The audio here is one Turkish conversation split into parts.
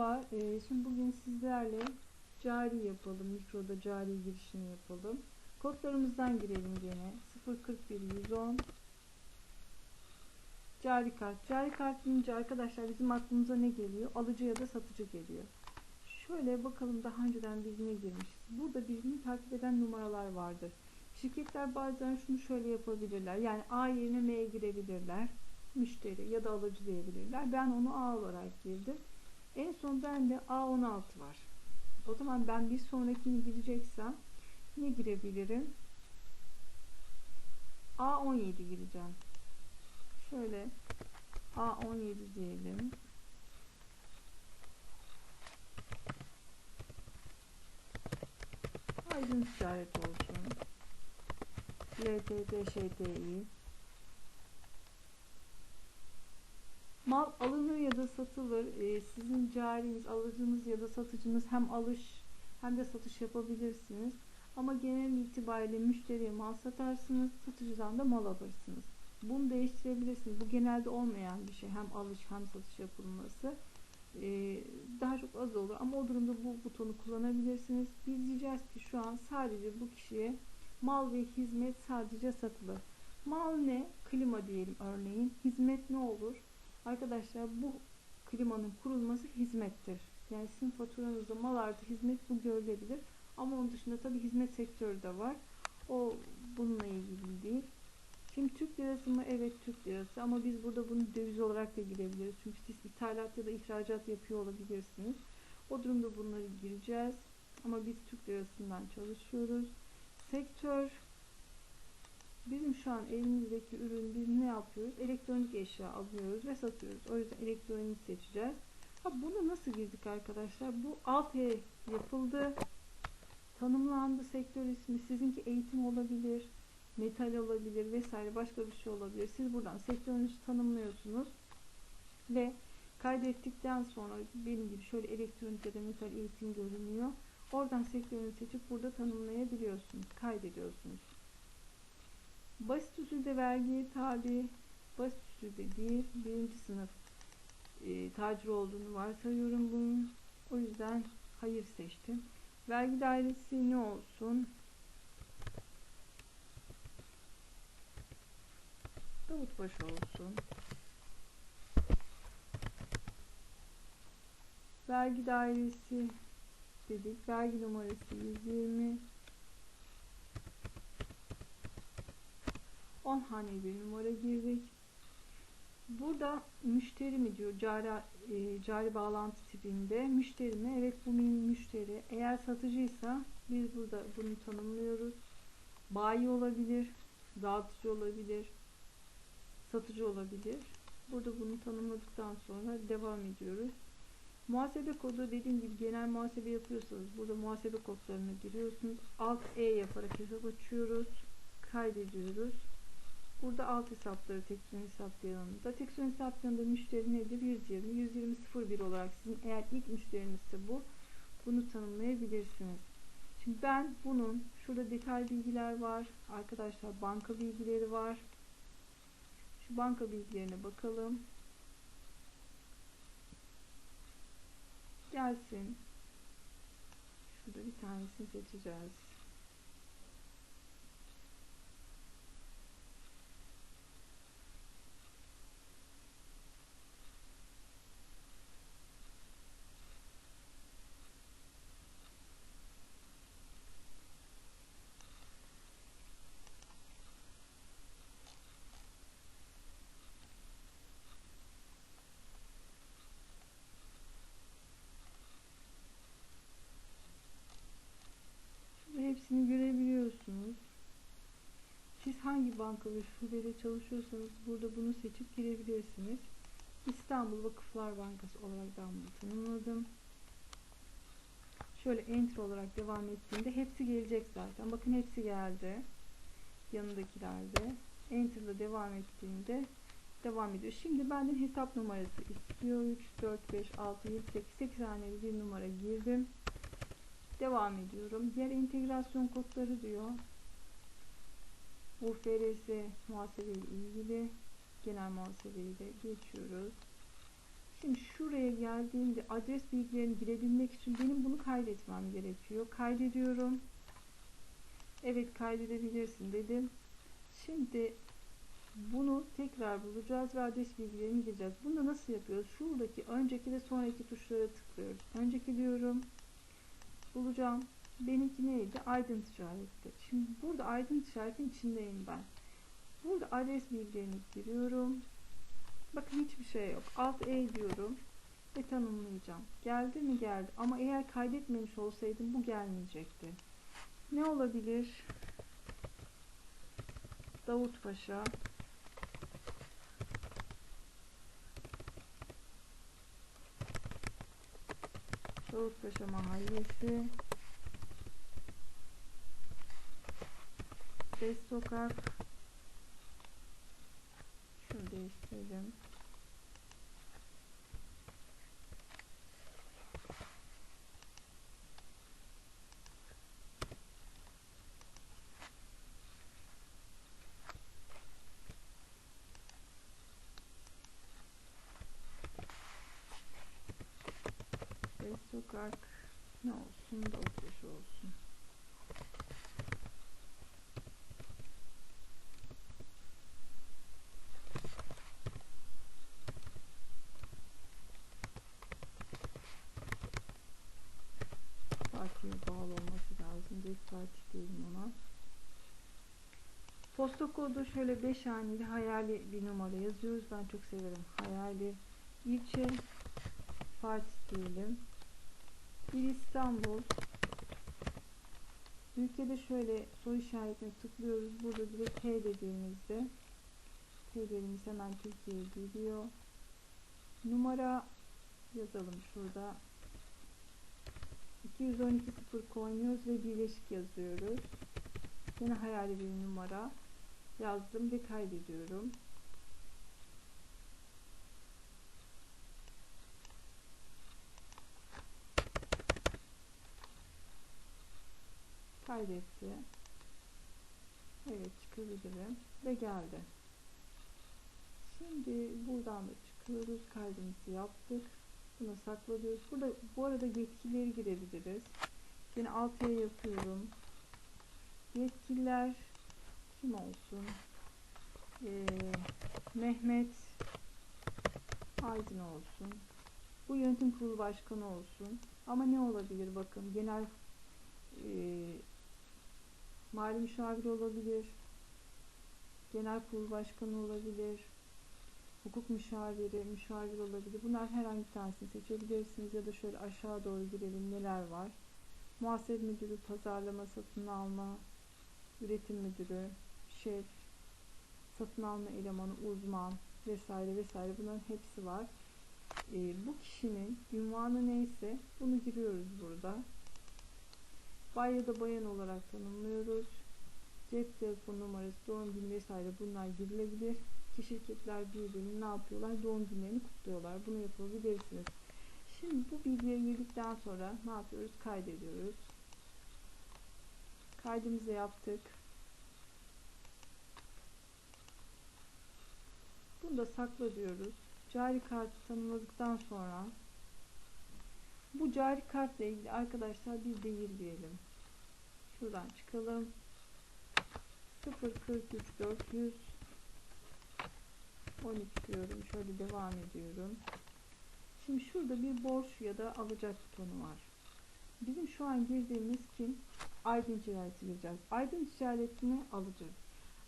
Merhaba, e, Şimdi bugün sizlerle cari yapalım. Mikroda cari girişini yapalım. Kodlarımızdan girelim gene. 041 110 Cari kart. Cari kart deyince arkadaşlar bizim aklımıza ne geliyor? Alıcı ya da satıcı geliyor. Şöyle bakalım daha önceden biz ne girmişiz. Burada birbirini takip eden numaralar vardır. Şirketler bazen şunu şöyle yapabilirler. Yani A yerine M'ye girebilirler. Müşteri ya da alıcı diyebilirler. Ben onu A olarak girdim. En son bende A16 var. O zaman ben bir sonrakini gireceksem ne girebilirim? A17 gireceğim. Şöyle A17 diyelim. Aydın işaret olsun. LTT ŞTİ Mal alınır ya da satılır. Ee, sizin cariniz, alıcınız ya da satıcınız hem alış hem de satış yapabilirsiniz. Ama genel itibariyle müşteriye mal satarsınız, satıcıdan da mal alırsınız. Bunu değiştirebilirsiniz. Bu genelde olmayan bir şey. Hem alış hem satış yapılması. Ee, daha çok az olur ama o durumda bu butonu kullanabilirsiniz. Biz diyeceğiz ki şu an sadece bu kişiye mal ve hizmet sadece satılır. Mal ne? Klima diyelim örneğin. Hizmet ne olur? Arkadaşlar bu klimanın kurulması hizmettir. Yani sizin faturanızda mal artı hizmet bu görülebilir. Ama onun dışında tabi hizmet sektörü de var. O bununla ilgili değil. Şimdi Türk lirası mı? Evet Türk lirası ama biz burada bunu döviz olarak da girebiliriz. Çünkü siz ithalat ya da ihracat yapıyor olabilirsiniz. O durumda bunları gireceğiz. Ama biz Türk lirasından çalışıyoruz. Sektör Bizim şu an elimizdeki ürün biz ne yapıyoruz? Elektronik eşya alıyoruz ve satıyoruz. O yüzden elektronik seçeceğiz. Ha bunu nasıl girdik arkadaşlar? Bu alt E yapıldı. Tanımlandı sektör ismi. Sizinki eğitim olabilir, metal olabilir vesaire başka bir şey olabilir. Siz buradan sektörünüzü tanımlıyorsunuz ve kaydettikten sonra benim gibi şöyle elektronik ya da metal eğitim görünüyor. Oradan sektörünü seçip burada tanımlayabiliyorsunuz, kaydediyorsunuz. Basit usulde vergiye tabi, basit usulde değil, birinci sınıf e, tacir olduğunu varsayıyorum bunun. O yüzden hayır seçtim. Vergi dairesi ne olsun? Davutbaşı olsun. Vergi dairesi dedik. Vergi numarası 120 10 haneli bir numara girdik. Burada müşteri mi diyor cari, e, cari bağlantı tipinde. Müşteri mi? Evet bu müşteri. Eğer satıcıysa biz burada bunu tanımlıyoruz. Bayi olabilir, dağıtıcı olabilir, satıcı olabilir. Burada bunu tanımladıktan sonra devam ediyoruz. Muhasebe kodu dediğim gibi genel muhasebe yapıyorsanız burada muhasebe kodlarına giriyorsunuz. Alt E yaparak hesap açıyoruz. Kaydediyoruz. Burada alt hesapları teksun hesaplarında. Teksun hesaplarında müşteri nedir? 120. 120 01 olarak sizin eğer ilk müşterinizse bu. Bunu tanımlayabilirsiniz. Şimdi ben bunun şurada detay bilgiler var. Arkadaşlar banka bilgileri var. Şu banka bilgilerine bakalım. Gelsin. Şurada bir tanesini seçeceğiz. hepsini görebiliyorsunuz. Siz hangi banka ve şubede çalışıyorsanız burada bunu seçip girebilirsiniz. İstanbul Vakıflar Bankası olarak ben bunu tanımladım. Şöyle enter olarak devam ettiğimde hepsi gelecek zaten. Bakın hepsi geldi. Yanındakilerde. Enter ile devam ettiğimde devam ediyor. Şimdi benden hesap numarası istiyor. 3, 4, 5, 6, 7, 8, 8 haneli bir numara girdim. Devam ediyorum. Diğer entegrasyon kodları diyor. UFRS muhasebe ile ilgili genel muhasebeyi de geçiyoruz. Şimdi şuraya geldiğimde adres bilgilerini girebilmek için benim bunu kaydetmem gerekiyor. Kaydediyorum. Evet kaydedebilirsin dedim. Şimdi bunu tekrar bulacağız ve adres bilgilerini gireceğiz. Bunu da nasıl yapıyoruz? Şuradaki önceki ve sonraki tuşlara tıklıyoruz. Önceki diyorum. Bulacağım. Benimki neydi? Aydın işaretti. Şimdi burada aydın işaretin içindeyim ben. Burada adres bilgilerini giriyorum. Bakın hiçbir şey yok. Alt E diyorum ve tanımlayacağım. Geldi mi geldi. Ama eğer kaydetmemiş olsaydım bu gelmeyecekti. Ne olabilir? Davut Paşa. Davut Paşa Mahallesi. Beş sokak. Şunu değiştirelim. Sokak ne olsun da oturuş olsun. Posta kodu şöyle 5 haneli hayali bir numara yazıyoruz. Ben çok severim. Hayali ilçe Fatih diyelim. Bir İstanbul. Ülkede şöyle soru işaretine tıklıyoruz. Burada direkt T dediğimizde T'lerimiz hemen Türkiye'ye geliyor. Numara yazalım şurada. 212 0 koyuyoruz ve birleşik yazıyoruz. Yine hayali bir numara yazdım ve kaydediyorum. kaydetti. Evet çıkabilirim ve geldi. Şimdi buradan da çıkıyoruz. Kaydımızı yaptık. Bunu saklıyoruz. Burada bu arada yetkileri girebiliriz. Yine altıya yapıyorum. Yetkililer kim olsun? Ee, Mehmet Aydın olsun. Bu yönetim kurulu başkanı olsun. Ama ne olabilir bakın genel e, mali müşavir olabilir, genel kurul başkanı olabilir, hukuk müşaviri, müşavir olabilir. Bunlar herhangi bir tanesini seçebilirsiniz ya da şöyle aşağı doğru girelim neler var. Muhasebe müdürü, pazarlama, satın alma, üretim müdürü, şef, satın alma elemanı, uzman vesaire vesaire bunların hepsi var. Ee, bu kişinin ünvanı neyse bunu giriyoruz burada. Bay ya da bayan olarak tanımlıyoruz. Cep telefon numarası, doğum günü vesaire bunlar girilebilir. Ki şirketler birbirini ne yapıyorlar? Doğum günlerini kutluyorlar. Bunu yapabilirsiniz. Şimdi bu bilgileri girdikten sonra ne yapıyoruz? Kaydediyoruz. Kaydımızı yaptık. Bunu da sakla diyoruz. Cari kartı tanımladıktan sonra bu cari kartla ilgili arkadaşlar bir değer diyelim. Şuradan çıkalım. 043 400 13 diyorum. Şöyle devam ediyorum. Şimdi şurada bir borç ya da alacak butonu var. Bizim şu an girdiğimiz kim? Aydın ticareti gireceğiz. Aydın ticaretine alıcı.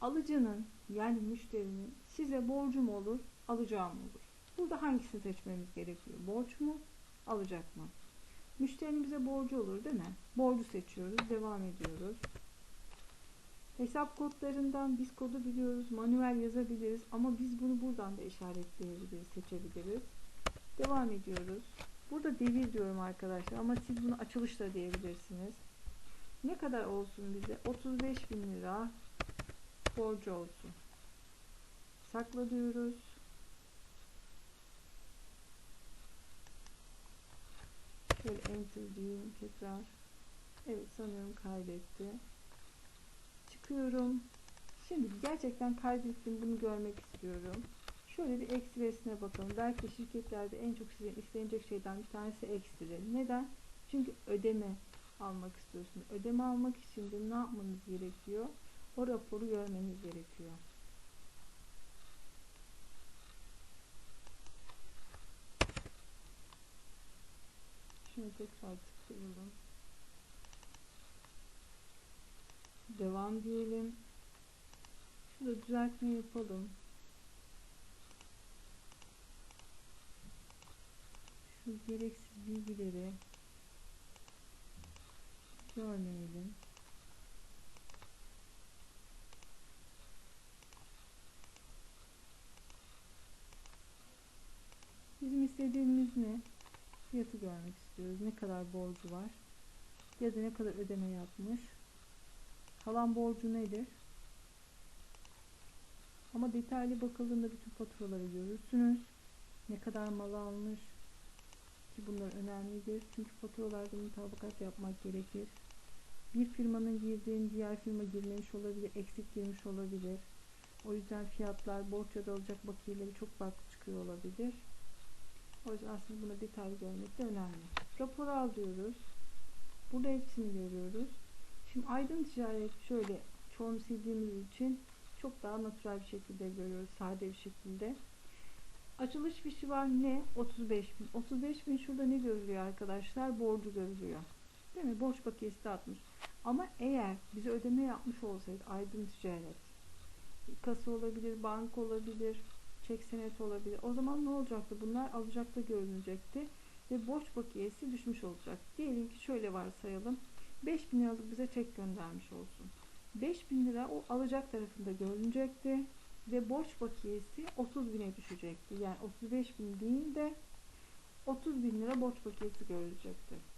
Alıcının yani müşterinin size borcum olur, alacağım olur. Burada hangisini seçmemiz gerekiyor? Borç mu, alacak mı? Müşterinin bize borcu olur değil mi? Borcu seçiyoruz. Devam ediyoruz. Hesap kodlarından biz kodu biliyoruz. Manuel yazabiliriz. Ama biz bunu buradan da işaretleyebiliriz. Seçebiliriz. Devam ediyoruz. Burada devir diyorum arkadaşlar. Ama siz bunu açılışla diyebilirsiniz. Ne kadar olsun bize? 35 bin lira borcu olsun. Sakla diyoruz. Şöyle enter diyeyim tekrar. Evet sanıyorum kaydetti. Çıkıyorum. Şimdi gerçekten kaydettim bunu görmek istiyorum. Şöyle bir ekstresine bakalım. Belki şirketlerde en çok sizin istenecek şeyden bir tanesi ekstre. Neden? Çünkü ödeme almak istiyorsunuz. Ödeme almak için de ne yapmanız gerekiyor? O raporu görmeniz gerekiyor. Şunu tekrar tıklayalım. Devam diyelim. Şurada düzeltme yapalım. Şu gereksiz bilgileri görmeyelim. Bizim istediğimiz ne? Fiyatı görmek istiyoruz. Ne kadar borcu var? Ya da ne kadar ödeme yapmış? Kalan borcu nedir? Ama detaylı bakıldığında bütün faturaları görürsünüz. Ne kadar mal almış ki bunlar önemlidir. Çünkü faturalarda mutabakat yapmak gerekir. Bir firmanın girdiğin diğer firma girmemiş olabilir, eksik girmiş olabilir. O yüzden fiyatlar borç ya da alacak bakiyeleri çok farklı çıkıyor olabilir. O yüzden aslında buna detaylı görmek de önemli. Rapor al diyoruz. Burada hepsini görüyoruz. Şimdi aydın ticaret şöyle çoğunu sildiğimiz için çok daha natural bir şekilde görüyoruz. Sade bir şekilde. Açılış fişi var ne? 35 bin. 35 bin şurada ne görülüyor arkadaşlar? Borcu görülüyor. Değil mi? Borç bakiyesi de atmış. Ama eğer bize ödeme yapmış olsaydı aydın ticaret kasa olabilir, banka olabilir, çek senet olabilir. O zaman ne olacaktı? Bunlar alacakta görünecekti ve borç bakiyesi düşmüş olacak. Diyelim ki şöyle varsayalım. 5000 liralık bize çek göndermiş olsun. 5000 lira o alacak tarafında görünecekti ve borç bakiyesi 30 bine düşecekti. Yani 35 bin değil de 30 bin lira borç bakiyesi görülecekti.